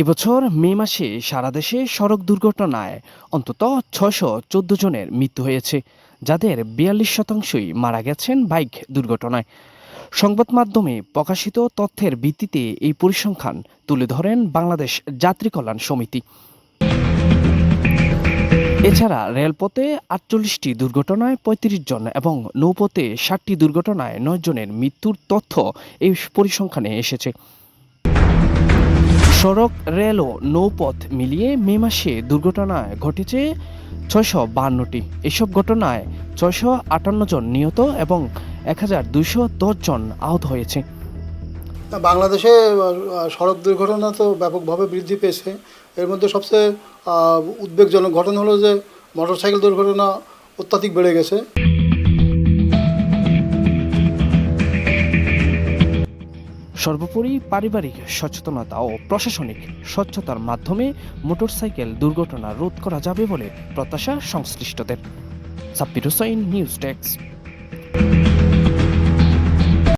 এবছর মে মাসে সারা দেশে সড়ক দুর্ঘটনায় অন্তত ছশো চোদ্দ জনের মৃত্যু হয়েছে, যাদের বিয়াল্লিশ শতাংশই মারা গেছেন বাইক দুর্ঘটনায়। সংবাদ মাধ্যমে প্রকাশিত তথ্যের ভিত্তিতে এই পরিসংখ্যান তুলে ধরেন বাংলাদেশ যাত্রী কল্যাণ সমিতি। এছাড়া রেলপথে আটচল্লিশটি দুর্ঘটনায় পঁয়ত্রিশ জন এবং নৌপথে ষাটটি দুর্ঘটনায় নয় জনের মৃত্যুর তথ্য এই পরিসংখ্যানে এসেছে। সড়ক, রেল ও নৌপথ মিলিয়ে মে মাসে দুর্ঘটনায় ঘটেছে ছয়শো বাহান্নটি। এসব ঘটনায় ছয়শো আটান্ন জন নিহত এবং এক হাজার দুইশো দশ জন আহত হয়েছে। বাংলাদেশে সড়ক দুর্ঘটনা তো ব্যাপকভাবে বৃদ্ধি পেয়েছে। এর মধ্যে সবচেয়ে উদ্বেগজনক ঘটনা হলো যে মোটরসাইকেল দুর্ঘটনা অত্যাধিক বেড়ে গেছে। সর্বোপরি পারিবারিক সচেতনতা ও প্রশাসনিক স্বচ্ছতার মাধ্যমে মোটরসাইকেল দুর্ঘটনা রোধ করা যাবে বলে প্রত্যাশা সংশ্লিষ্টদের। Sabbir Hossain news desk.